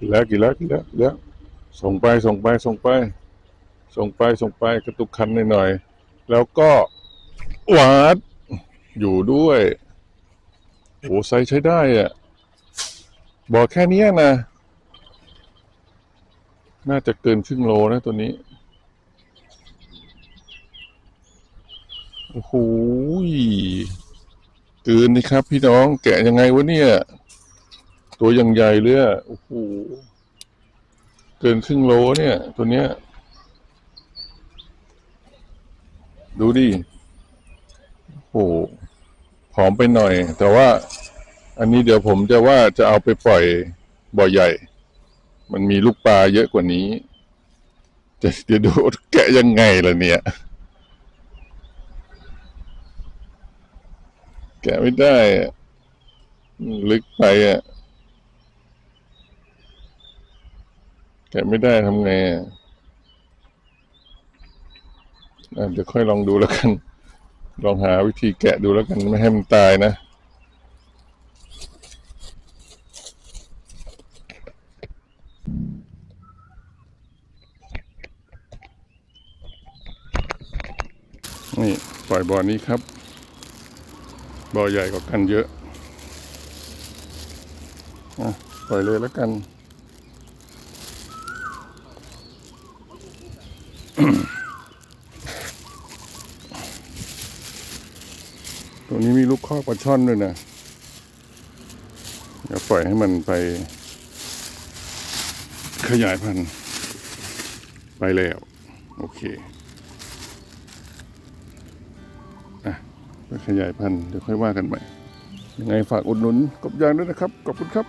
กินแล้วกินแล้วกินแล้วกินแล้วส่งไปส่งไปส่งไป ส่งไปส่งไปกระตุกคันหน่อยๆแล้วก็หวาดอยู่ด้วยโอ้ไซส์ใช้ได้อะบอกแค่นี้นะ น่าจะเกินครึ่งโลนะตัวนี้โอ้โหเกินนี่ครับพี่น้องแกะยังไงวะเนี่ย ตัวยังใหญ่เลยอะโอ้โหเกินครึ่งโลเนี่ย ตัวเนี้ย ดูดิโอ้หผอมไปหน่อย แต่ว่า อันนี้เดี๋ยวผมจะว่าจะเอาไปปล่อยบ่อใหญ่ มันมีลูกปลาเยอะกว่านี้จะเดี๋ยวดูแกะยังไงล่ะเนี่ย แกะไม่ได้ ลึกไปอะ แกะไม่ได้ทำไงอะเดี๋ยวค่อยลองดูแล้วกัน ลองหาวิธีแกะดูแล้วกัน ไม่ให้มันตายนะนี่ปล่อยบ่อนี้ครับ บ่อใหญ่กว่ากันเยอะอะปล่อยเลยแล้วกัน ตรงนี้มีลูกคอกปลาช่อนด้วยนะ เดี๋ยวปล่อยให้มันไป ขยายพันธุ์ ไปแล้ว โอเคอะไปขยายพันธุ์ เดี๋ยวค่อยว่ากันใหม่ยังไงฝากอุดหนุนกบยางด้วยนะครับ ขอบคุณครับ